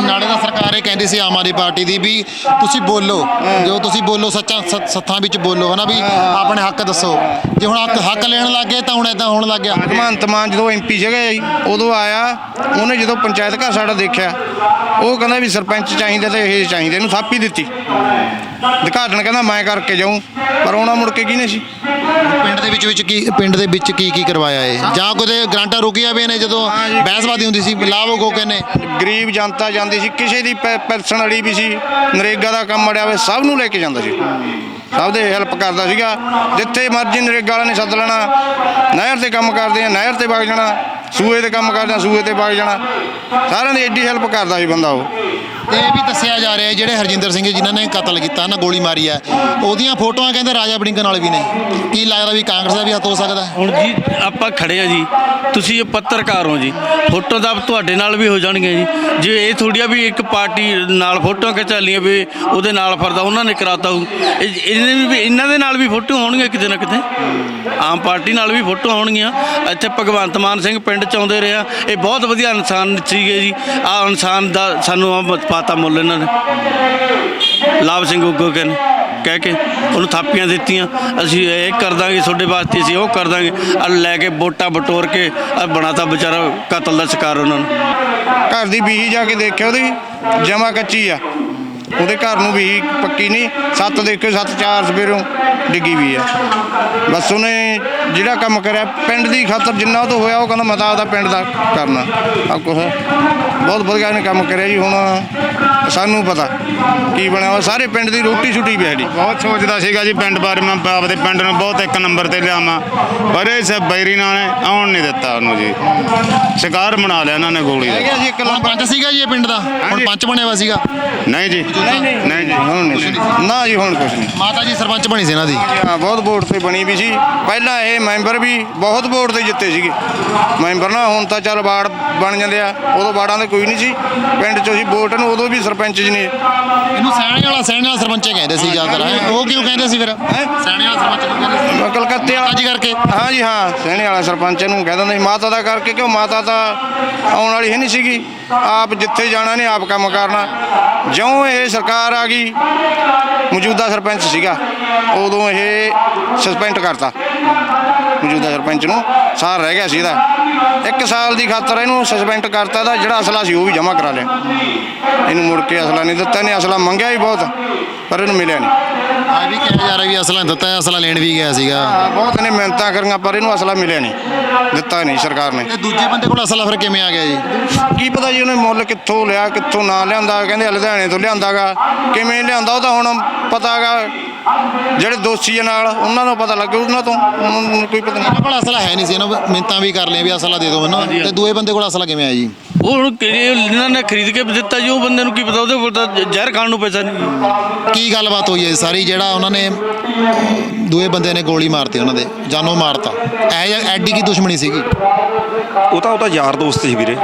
B: ਨਾਲੇ ਦਾ ਸਰਕਾਰ ਇਹ ਕਹਿੰਦੀ ਸੀ ਆਮ ਆਦਮੀ ਪਾਰਟੀ ਦੀ ਵੀ ਤੁਸੀਂ ਬੋਲੋ। ਜੋ ਤੁਸੀਂ ਬੋਲੋ ਸੱਚਾ ਸ- ਸੱਥਾਂ ਵਿੱਚ ਬੋਲੋ ਹਨਾ ਵੀ ਆਪਣੇ ਹੱਕ ਦੱਸੋ। ਜੇ ਹੁਣ ਹੱਕ ਹੱਕ ਲੈਣ ਲੱਗੇ ਤਾਂ ਹੁਣ ਇਦਾਂ ਹੋਣ ਲੱਗ ਗਿਆ।
C: ਭਗਵੰਤ ਮਾਨ ਜਦੋਂ ਐਮਪੀ ਸੀਗਾ ਜੀ ਉਦੋਂ ਆਇਆ ਉਹਨੇ ਜਦੋਂ ਪੰਚਾਇਤ ਘਰ ਸਾਡਾ ਦੇਖਿਆ ਉਹ ਕਹਿੰਦਾ ਵੀ ਸਰਪੰਚ ਚਾਹੀਦਾ ਤੇ ਇਹ ਚਾਹੀਦਾ ਇਹਨੂੰ ਥਾਪੀ ਦਿੱਤੀ। ਦਿਖਾੜਨ ਕਹਿੰਦਾ ਮੈਂ ਕਰਕੇ ਜਾਊਂ ਪਰ ਉਹਨਾਂ ਮੁੜ ਕੇ ਕਿਹਨੇ ਸੀ
B: ਪਿੰਡ ਦੇ ਵਿੱਚ ਵਿੱਚ ਕੀ ਪਿੰਡ ਦੇ ਵਿੱਚ ਕੀ ਕੀ ਕਰਵਾਇਆ ਏ ਜਾਂ ਕੋਈ ਗ੍ਰਾਂਟਾਂ ਰੁਕੀਆਂ ਵੀ ਨੇ ਜਦੋਂ। ਬਹਿਸਬਾਦੀ ਹੁੰਦੀ ਸੀ ਲਾਭ ਗੋ ਕਹਿੰਨੇ
C: ਗਰੀਬ ਜਨਤਾ ਜਾਂਦੀ ਸੀ ਕਿਸੇ ਦੀ ਪੈਨਸ਼ਨ ਵਾਲੀ ਵੀ ਸੀ ਨਰੇਗਾ ਦਾ ਕੰਮ ਅੜਿਆ ਹੋਵੇ ਸਭ ਨੂੰ ਲੈ ਕੇ ਜਾਂਦਾ ਸੀ। ਸਭ ਦੇ ਹੈਲਪ ਕਰਦਾ ਸੀਗਾ ਜਿੱਥੇ ਮਰਜ਼ੀ ਨਰੇਗਾ ਵਾਲਿਆਂ ਨੇ ਸੱਦ ਲੈਣਾ ਨਹਿਰ ਤੇ ਕੰਮ ਕਰਦੇ ਆ ਨਹਿਰ ਤੇ ਵਗ ਜਾਣਾ ਸੂਏ ਤੇ ਕੰਮ ਕਰਦੇ ਆ ਸੂਏ ਤੇ ਵਗ ਜਾਣਾ। ਸਾਰਿਆਂ ਦੀ ਐਡੀ ਹੈਲਪ ਕਰਦਾ ਸੀ ਬੰਦਾ ਉਹ।
B: ਇਹ ਵੀ ਦੱਸਿਆ ਜਾ ਰਿਹਾ ਹੈ, ਜਿਹੜੇ ਹਰਜਿੰਦਰ ਸਿੰਘ ਜਿਨ੍ਹਾਂ ਨੇ ਕਤਲ ਕੀਤਾ ਨਾ ਗੋਲੀ ਮਾਰੀ ਹੈ। ਉਹਦੀਆਂ ਫੋਟੋਆਂ ਕਹਿੰਦੇ ਰਾਜਾ ਬੜਿੰਗ ਨਾਲ ਵੀ ਨੇ। ਕੀ ਲੱਗਦਾ ਵੀ ਕਾਂਗਰਸ ਦਾ ਵੀ ਹੱਥ ਹੋ ਸਕਦਾ
A: ਹੁਣ ਜੀ, ਆਪਾਂ ਖੜੇ ਆ ਜੀ। ਤੁਸੀਂ ਇਹ ਪੱਤਰਕਾਰ ਹੋ ਜੀ। ਫੋਟੋ ਤਾਂ ਤੁਹਾਡੇ ਨਾਲ ਵੀ ਹੋ ਜਾਣਗੀਆਂ ਜੀ। ਜੇ ਇਹ ਥੋੜੀ ਵੀ ਇੱਕ ਪਾਰਟੀ ਨਾਲ ਫੋਟੋਆਂ ਖਿਚਾ ਲਈਆਂ ਵੀ ਉਹਦੇ ਨਾਲ ਫਰਦਾ, ਉਹਨਾਂ ਨੇ ਕਰਾਤਾ ਹੋਊ। ਇਹ- ਵੀ ਇਹਨਾਂ ਦੇ ਨਾਲ ਵੀ ਫੋਟੋ ਹੋਣਗੀਆਂ ਕਿਤੇ ਨਾ ਕਿਤੇ? ਆਮ ਪਾਰਟੀ ਨਾਲ ਵੀ ਫੋਟੋ ਹੋਣਗੀਆਂ। ਇੱਥੇ ਭਗਵੰਤ ਮਾਨ ਸਿੰਘ ਪਿੰਡ ਚ ਆਉਂਦੇ ਰਿਹਾ ਇਹ ਬਹੁਤ ਵਧੀਆ ਇਨਸਾਨ ਸੀਗੇ ਜੀ। ਆ ਇਨਸਾਨ ਦਾ ਸਾਨੂੰ ਆਹ ਪਾਤਾ ਮੁੱਲ ਇਹਨਾਂ ਨੇ। ਲਾਭ ਸਿੰਘ ਉਗੋ ਕੇ ਕਹਿ ਕੇ ਉਹਨੂੰ ਥਾਪੀਆਂ ਦਿੱਤੀਆਂ। ਅਸੀਂ ਇਹ ਕਰ ਦਾਂਗੇ ਤੁਹਾਡੇ ਵਾਸਤੇ ਅਸੀਂ ਉਹ ਕਰ ਦਾਂਗੇ ਆ ਲੈ ਕੇ ਵੋਟਾਂ ਬਟੋਰ ਕੇ ਆ ਬਣਾਤਾ ਵਿਚਾਰਾ ਕਤਲ ਦਾ ਸ਼ਿਕਾਰ ਉਹਨਾਂ ਨੂੰ।
C: ਘਰ ਦੀ ਬੀਹੀ ਜਾ ਕੇ ਦੇਖਿਆ ਉਹਦੀ ਜਮਾ ਕੱਚੀ ਆ। ਉਹਦੇ ਘਰ ਨੂੰ ਵੀ ਪੱਕੀ ਨਹੀਂ, ਸੱਤ ਦੇਖਿਓ ਸੱਤ ਚਾਰ ਸਵੇਰੋਂ ਡਿੱਗੀ ਵੀ ਆ। ਬਸ ਉਹਨੇ ਜਿਹੜਾ ਕੰਮ ਕਰਿਆ, ਪਿੰਡ ਦੀ ਖਾਤਰ ਜਿੰਨਾ ਉਹ ਤੋਂ ਹੋਇਆ, ਉਹ ਕਹਿੰਦਾ ਮਤਾ ਆਪਦਾ ਪਿੰਡ ਦਾ ਕਰਨਾ। ਆ ਕੁਛ ਬਹੁਤ ਵਧੀਆ ਇਹਨੇ ਕੰਮ ਕਰਿਆ ਜੀ, ਹੁਣ ਸਾਨੂੰ ਪਤਾ ਕੀ ਬਣਿਆ ਸਾਰੇ ਪਿੰਡ ਦੀ ਰੋਟੀ ਛੁੱਟੀ ਵੀ ਸਾਡੀ।
E: ਬਹੁਤ ਸੋਚਦਾ ਸੀਗਾ ਜੀ ਪਿੰਡ ਬਾਰੇ ਮੈਂ ਆਪਦੇ ਪਿੰਡ ਨੂੰ ਬਹੁਤ ਇੱਕ ਨੰਬਰ ਤੇ ਲਿਆਵਾਂ। ਪਰ ਇਹ ਸਭ ਬੈਰੀ ਨਾਲ ਨੇ ਆਉਣ ਨਹੀਂ ਦਿੱਤਾ ਉਹਨੂੰ ਜੀ। ਸ਼ਿਕਾਰ ਬਣਾ ਲਿਆ ਇਹਨਾਂ ਨੇ ਗੋਲੀ ਦਾ।
C: ਹੈਗਾ ਜੀ ਇੱਕ
B: ਹੁਣ ਪੰਚ ਸੀਗਾ ਜੀ ਇਹ ਪਿੰਡ ਦਾ? ਹੁਣ। ਪੰਚ ਬਣਿਆ ਹੋਇਆ ਸੀਗਾ?
E: ਨਹੀਂ ਜੀ। ਨਹੀਂ ਜੀ
C: ਹੁਣ ਨਹੀਂ। ਨਾ ਜੀ ਹੁਣ ਕੁਛ ਨਹੀਂ।
B: ਮਾਤਾ ਜੀ ਸਰਪੰਚ ਬਣੀ ਸੀ ਇਹਨਾਂ ਦੀ?
C: ਹਾਂ ਬਹੁਤ ਵੋਟ ਤੇ ਬਣੀ ਵੀ ਸੀ। ਪਹਿਲਾਂ ਇਹ ਮੈਂਬਰ ਵੀ ਬਹੁਤ ਵੋਟ ਤੇ ਜਿੱਤੇ ਸੀਗੇ। ਮੈਂਬਰ ਨਾ ਹੁਣ ਤਾਂ ਚੱਲ ਵਾਰਡ ਬਣ ਜਾਂਦੇ ਆ। ਉਦੋਂ ਵਾਰਡਾਂ ਦੇ ਕੋਈ ਨਹੀਂ ਸੀ। ਪਿੰਡ 'ਚ ਅਸੀਂ ਵੋਟ ਨੂੰ ਉਦੋਂ ਵੀ ਸਰਪੰਚ ਜੀ ਨੇ
B: ਇਹਨੂੰ ਸੈਣੇ ਵਾਲਾ ਸੈਣੇ ਵਾਲਾ ਸਰਪੰਚ ਕਹਿੰਦੇ ਸੀ ਜ਼ਿਆਦਾਤਰ ਹੈਂ। ਉਹ ਕਿਉਂ ਕਹਿੰਦੇ ਸੀ ਫਿਰ? ਸੈਣੇ ਵਾਲਾ ਸਰਪੰਚ ਕਿਉਂ ਕਹਿੰਦੇ ਸੀ?
C: ਕਲਕੱਤੇ ਵਾਲਾ।
B: ਜੀ ਕਰਕੇ।
C: ਹਾਂ ਜੀ ਹਾਂ ਸਹਿਣੇ ਵਾਲਾ ਸਰਪੰਚ ਨੂੰ ਕਹਿ ਦਿੰਦੇ ਸੀ ਮਾਤਾ ਦਾ ਕਰਕੇ ਕਿਉਂ? ਮਾਤਾ ਤਾਂ ਆਉਣ ਵਾਲੀ ਹੈ ਨਹੀਂ ਸੀਗੀ। ਆਪ ਜਿੱਥੇ ਜਾਣਾ ਨੇ ਆਪ ਕੰਮ ਕਰਨਾ। ਜਿਉਂ ਇਹ ਸਰਕਾਰ ਆ ਗਈ ਮੌਜੂਦਾ ਸਰਪੰਚ ਸੀਗਾ ਉਦੋਂ ਇਹ ਸਸਪੈਂਡ ਕਰਤਾ। ਮੌਜੂਦਾ ਸਰਪੰਚ ਨੂੰ ਸਾਲ ਰਹਿ ਗਿਆ ਸੀ ਇਹਦਾ। ਇੱਕ ਸਾਲ ਦੀ ਖਾਤਰ ਇਹਨੂੰ ਸਸਪੈਂਡ ਕਰਤਾ ਦਾ ਜਿਹੜਾ ਅਸਲਾ ਸੀ ਉਹ ਵੀ ਜਮ੍ਹਾਂ ਕਰਾ ਲਿਆ। ਇਹਨੂੰ ਮੁੜ ਕੇ ਅਸਲਾ ਨਹੀਂ ਦਿੱਤਾ ਇਹਨੇ ਅਸਲਾ ਮੰਗਿਆ ਹੀ ਬਹੁਤ ਪਰ ਇਹਨੂੰ ਮਿਲਿਆ ਨਹੀਂ।
B: ਆ ਵੀ ਕਿਹਾ ਜਾ ਰਿਹਾ ਵੀ ਅਸਲਾ ਦਿੱਤਾ ਹੈ, ਅਸਲਾ ਲੈਣ ਵੀ ਗਿਆ ਸੀਗਾ।
C: ਬਹੁਤ ਨੇ ਮਿਹਨਤਾਂ ਕਰੀਆਂ ਪਰ ਇਹਨੂੰ ਅਸਲਾ ਮਿਲਿਆ ਨਹੀਂ ਦਿੱਤਾ ਨਹੀਂ ਸਰਕਾਰ ਨੇ।
B: ਤੇ ਦੂਜੇ ਬੰਦੇ ਕੋਲ ਅਸਲਾ ਫਿਰ ਕਿਵੇਂ ਆ ਗਿਆ ਜੀ?
C: ਕੀ ਪਤਾ ਜੀ ਉਹਨੇ ਮੁੱਲ ਕਿੱਥੋਂ ਲਿਆ ਕਿੱਥੋਂ ਨਾ ਲਿਆਂਦਾ ਕਹਿੰਦੇ ਲੁਧਿਆਣੇ ਤੋਂ ਲਿਆਂਦਾਗਾ। ਕਿਵੇਂ ਲਿਆਂਦਾ ਉਹ ਤਾਂ ਹੁਣ ਪਤਾਗਾ ਜਿਹੜੇ ਦੋਸ਼ੀ ਨਾਲ ਉਹਨਾਂ ਨੂੰ ਪਤਾ ਲੱਗੂ ਉਹਨਾਂ ਤੋਂ ਉਹਨਾਂ ਨੂੰ ਕੋਈ ਪਤਾ ਨਹੀਂ।
B: ਕੋਲ ਅਸਲਾ ਹੈ ਨਹੀਂ ਸੀ ਇਹਨਾਂ ਮਿੰਤਾਂ ਵੀ ਕਰ ਲਈਆਂ ਵੀ ਅਸਲਾ ਦੇ ਦਿਓ ਮੈਨੂੰ ਤੇ ਦੂਏ ਬੰਦੇ ਕੋਲ ਅਸਲਾ ਕਿਵੇਂ ਆਇਆ ਜੀ?
A: ਉਹ ਹੁਣ ਕਿਹੜੇ ਇਹਨਾਂ ਨੇ ਖਰੀਦ ਕੇ ਦਿੱਤਾ ਜੀ ਉਹ ਬੰਦੇ ਨੂੰ ਕੀ ਪਤਾ ਉਹਦੇ ਕੋਲ ਤਾਂ ਜ਼ਹਿਰ ਖਾਣ ਨੂੰ ਪੈਸਾ ਨਹੀਂ।
B: ਕੀ ਗੱਲਬਾਤ ਹੋਈ ਹੈ ਜੀ ਸਾਰੀ ਜਿਹੜਾ ਉਹਨਾਂ ਨੇ ਦੂਏ ਬੰਦੇ ਨੇ ਗੋਲੀ ਮਾਰਤੀ ਉਹਨਾਂ ਦੇ ਜਾਨੋਂ ਮਾਰਤਾ। ਐ ਐਡੀ ਕੀ ਦੁਸ਼ਮਣੀ ਸੀਗੀ?
D: ਉਹ ਤਾਂ ਉਹਦਾ ਯਾਰ ਦੋਸਤ ਸੀ ਵੀਰੇ।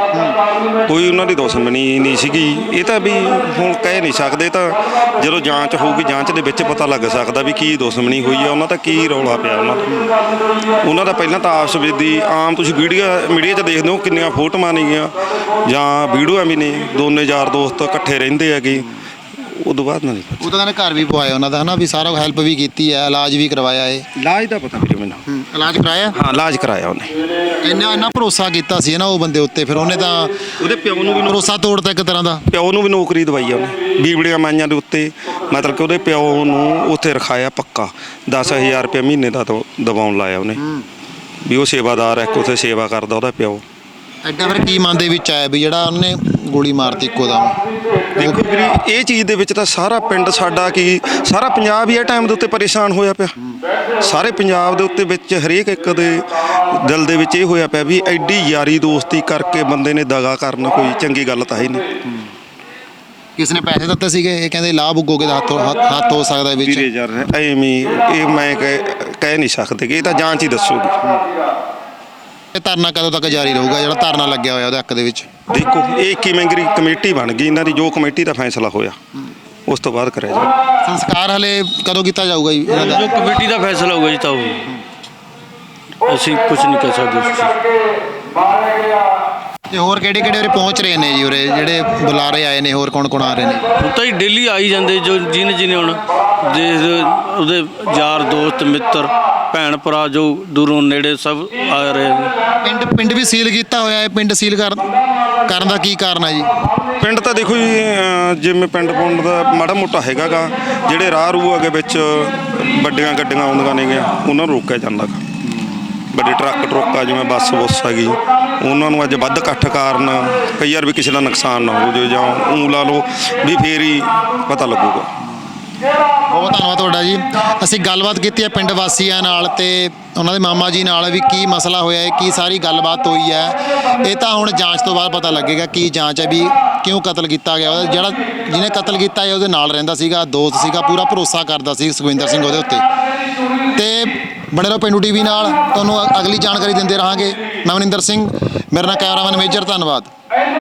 D: ਕੋਈ ਉਹਨਾਂ ਦੀ ਦੁਸ਼ਮਣੀ ਨਹੀਂ ਸੀਗੀ। ਇਹ ਤਾਂ ਵੀ ਹੁਣ ਕਹਿ ਨਹੀਂ ਸਕਦੇ ਤਾਂ ਜਦੋਂ ਜਾਂਚ ਹੋਊਗੀ ਜਾਂਚ ਦੇ ਵਿੱਚ ਪਤਾ ਲੱਗ ਸਕਦਾ ਵੀ ਕੀ ਦੁਸ਼ਮਣੀ ਹੋਈ ਆ। ਉਹਨਾਂ ਦਾ ਕੀ ਰੌਲਾ ਪਿਆ ਉਹਨਾਂ ਦਾ? ਉਹਨਾਂ ਦਾ ਪਹਿਲਾਂ ਤਾਂ ਆਪਸ ਵਿੱਚ ਦੀ ਆਮ ਤੁਸੀਂ ਵੀਡੀਓ ਮੀਡੀਆ 'ਚ ਦੇਖਦੇ ਹੋ ਕਿੰਨੀਆਂ ਫੋਟੋਆਂ ਨੇਗੀਆਂ। ਜਾਂ ਵੀਡੀਓਆਂ ਵੀ ਨੇ ਦੋਨੇ ਯਾਰ ਦੋਸਤ ਇਕੱਠੇ ਰਹਿੰਦੇ ਹੈਗੇ। ਉਦੋਂ ਬਾਅਦ ਨਹੀਂ ਪਤਾ
B: ਉਹ ਤਾਂ ਨੇ ਘਰ ਵੀ ਪਵਾਇਆ ਉਹਨਾਂ ਦਾ ਹਨਾ ਵੀ ਸਾਰਾ ਹੈਲਪ ਵੀ ਕੀਤੀ ਹੈ ਇਲਾਜ ਵੀ ਕਰਵਾਇਆ ਹੈ
D: ਇਲਾਜ ਦਾ ਪਤਾ ਵੀਰੇ ਮੈਨੂੰ।
B: ਇਲਾਜ ਕਰਾਇਆ?
D: ਹਾਂ ਇਲਾਜ ਕਰਾਇਆ ਉਹਨੇ।
B: ਇੰਨਾ ਇੰਨਾ ਭਰੋਸਾ ਕੀਤਾ ਸੀ ਨਾ ਉਹ ਬੰਦੇ ਉੱਤੇ ਫਿਰ ਉਹਨੇ ਤਾਂ
D: ਉਹਦੇ ਪਿਓ ਨੂੰ ਵੀ ਨੌ-
B: ਭਰੋਸਾ ਤੋੜਤਾ ਇੱਕ ਤਰ੍ਹਾਂ ਦਾ।
D: ਪਿਓ ਨੂੰ ਵੀ ਨੌਕਰੀ ਦਵਾਈ ਆ ਉਹਨੇ ਬੀਬੜੀਆਂ ਮਾਈਆਂ ਦੇ ਉੱਤੇ। ਮਤਲਬ ਕਿ ਉਹਦੇ ਪਿਓ ਨੂੰ ਉੱਥੇ ਰਖਾਇਆ ਪੱਕਾ। 10000 ਰੁਪਏ ਮਹੀਨੇ ਦਾ ਦਵਾ- ਦਵਾਉਣ ਲਾਇਆ ਉਹਨੇ। ਵੀ ਉਹ ਸੇਵਾਦਾਰ ਹੈ ਉੱਥੇ ਸੇਵਾ ਕਰਦਾ ਉਹਦਾ ਪਿਓ।
B: ਐਡਾ ਫਿਰ ਕੀ ਮਨ ਦੇ ਵਿੱਚ ਆਇਆ ਵੀ ਜਿਹੜਾ ਉਹਨੇ ਗੋਲੀ ਮਾਰਤੀ ਇੱਕੋ ਦਮ?
D: ਦੇਖੋ ਵੀਰੇ ਇਹ ਚੀਜ਼ ਦੇ ਵਿੱਚ ਤਾਂ ਸਾਰਾ ਪਿੰਡ ਸਾਡਾ ਕੀ ਸਾਰਾ ਪੰਜਾਬ ਹੀ ਇਹ ਟਾਈਮ ਦੇ ਉੱਤੇ ਪਰੇਸ਼ਾਨ ਹੋਇਆ ਪਿਆ। ਸਾਰੇ ਪੰਜਾਬ ਦੇ ਉੱਤੇ ਵਿੱਚ ਹਰੇਕ ਇੱਕ ਦੇ ਦਿਲ ਦੇ ਵਿੱਚ ਇਹ ਹੋਇਆ ਪਿਆ ਵੀ ਐਡੀ ਯਾਰੀ ਦੋਸਤੀ ਕਰਕੇ ਬੰਦੇ ਨੇ ਦਗਾ ਕਰਨਾ ਕੋਈ ਚੰਗੀ ਗੱਲ ਤਾਂ ਹੈ ਨਹੀਂ।
B: ਕਿਸ ਨੇ ਪੈਸੇ ਦਿੱਤੇ ਸੀਗੇ? ਇਹ ਕਹਿੰਦੇ ਲਾਭ ਉਗੋਗੇ ਦਾ ਹੱਥ ਹੱਥ- ਹੋ ਸਕਦਾ ਵਿੱਚ।
D: ਵੀਰੇ ਯਾਰ ਐਵੇਂ ਇਹ ਮੈਂ ਕਹਿ ਕਹਿ ਨਹੀਂ ਸਕਦੇ ਕਿ ਇਹ ਤਾਂ ਜਾਂਚ ਹੀ ਦੱਸੂਗੀ।
B: ਇਹ ਧਰਨਾ ਕਦੋਂ ਤੱਕ ਜਾਰੀ ਰਹੂਗਾ? ਜਿਹੜਾ ਧਰਨਾ ਲੱਗਿਆ ਹੋਇਆ ਉਹਦੇ ਹੱਕ ਦੇ ਵਿੱਚ।
D: ਦੇਖੋ ਇਹ ਕੀ ਮੈਂਗਰੀ ਕਮੇਟੀ ਬਣ ਗਈ ਇਹਨਾਂ ਦੀ ਜੋ ਕਮੇਟੀ ਦਾ ਫੈਸਲਾ ਹੋਇਆ ਉਸ ਤੋਂ ਬਾਅਦ ਕਰਿਆ ਜਾਵੇ
B: ਸੰਸਕਾਰ ਹਲੇ ਕਦੋਂ ਕੀਤਾ ਜਾਊਗਾ ਜੀ? ਇਹਨਾਂ ਦਾ
A: ਜੋ ਕਮੇਟੀ ਦਾ ਫੈਸਲਾ ਹੋਊਗਾ ਜੀ ਤਾਂ ਅਸੀਂ ਕੁਝ ਨਹੀਂ ਕਰ ਸਕਦੇ ਉਸ 'ਚ
B: ਤੇ ਹੋਰ ਕਿਹੜੇ ਕਿਹੜੇ ਉਰੇ ਪਹੁੰਚ ਰਹੇ ਨੇ ਜੀ ਉਰੇ? ਜਿਹੜੇ ਬੁਲਾਰੇ ਆਏ ਨੇ ਹੋਰ ਕੌਣ ਕੌਣ ਆ ਰਹੇ ਨੇ?
A: ਹੁਣ ਤਾਂ ਹੀ ਡੇਲੀ ਆਈ ਜਾਂਦੇ ਜੋ ਜਿਹਨੇ ਜਿਹਨੇ ਹੁਣ ਦੇ ਉਹਦੇ ਯਾਰ ਦੋਸਤ ਮਿੱਤਰ ਭੈਣ ਭਰਾ ਜੋ ਦੂਰੋਂ ਨੇੜੇ ਸਭ ਆ ਰਹੇ ਨੇ।
B: ਪਿੰਡ ਪਿੰਡ ਵੀ ਸੀਲ ਕੀਤਾ ਹੋਇਆ ਹੈ? ਪਿੰਡ ਸੀਲ ਕਰ ਕਰਨ ਦਾ ਕੀ ਕਾਰਨ ਹੈ ਜੀ?
D: ਪਿੰਡ ਤਾਂ ਦੇਖੋ ਜੀ ਅਹ ਜਿਵੇਂ ਪਿੰਡ ਪੁੰਡ ਦਾ ਮਾੜਾ ਮੋਟਾ ਹੈਗਾਗਾ ਜਿਹੜੇ ਰਾਹ ਰੂ ਅਗੇ ਵਿੱਚ ਵੱਡੀਆਂ ਗੱਡੀਆਂ ਆਉਂਦੀਆਂ ਨੇਗੀਆਂ ਉਹਨਾਂ ਨੂੰ ਰੋਕਿਆ ਜਾਂਦਾ ਗਾ। ਵੱਡੇ ਟਰੱਕ ਟਰੁੱਕ ਆ ਜਿਵੇਂ ਬੱਸ ਬੁੱਸ ਹੈਗੀ, ਉਹਨਾਂ ਨੂੰ ਅੱਜ ਵੱਧ ਇਕੱਠ ਕਾਰਨ ਕਈ ਵਾਰ ਵੀ ਕਿਸੇ ਦਾ ਨੁਕਸਾਨ ਨਾ ਹੋ ਜਾਵੇ ਜਾਂ ਊਂ ਲਾ ਲਓ ਵੀ ਫੇਰ ਹੀ ਪਤਾ ਲੱਗੂਗਾ।
B: ਬਹੁਤ ਧੰਨਵਾਦ ਤੁਹਾਡਾ ਜੀ। ਅਸੀਂ ਗੱਲਬਾਤ ਕੀਤੀ ਹੈ ਪਿੰਡ ਵਾਸੀਆਂ ਨਾਲ ਤੇ ਉਹਨਾਂ ਦੇ ਮਾਮਾ ਜੀ ਨਾਲ ਵੀ ਕੀ ਮਸਲਾ ਹੋਇਆ ਹੈ, ਕੀ ਸਾਰੀ ਗੱਲਬਾਤ ਹੋਈ ਹੈ। ਇਹ ਤਾਂ ਹੁਣ ਜਾਂਚ ਤੋਂ ਬਾਅਦ ਪਤਾ ਲੱਗੇਗਾ ਕੀ ਜਾਂਚ ਹੈ ਵੀ ਕਿਉਂ ਕਤਲ ਕੀਤਾ ਗਿਆ। ਉਹਦਾ ਜਿਹੜਾ ਜਿਹਨੇ ਕਤਲ ਕੀਤਾ ਹੈ, ਉਹਦੇ ਨਾਲ ਰਹਿੰਦਾ ਸੀਗਾ, ਦੋਸਤ ਸੀਗਾ, ਪੂਰਾ ਭਰੋਸਾ ਕਰਦਾ ਸੀ ਸੁਖਵਿੰਦਰ ਸਿੰਘ ਉਹਦੇ ਉੱਤੇ। ਤੇ ਬਣੇ ਰਹੋ ਪਿੰਡੂ ਟੀਵੀ ਨਾਲ। ਤੁਹਾਨੂੰ ਅਗਲੀ ਜਾਣਕਾਰੀ ਦਿੰਦੇ ਰਹਾਂਗੇ। ਮੈਂ ਮਨਿੰਦਰ ਸਿੰਘ, ਮੇਰਾ ਨਾਮ ਕੈਮਰਾਮੈਨ ਮੇਜਰ, ਧੰਨਵਾਦ।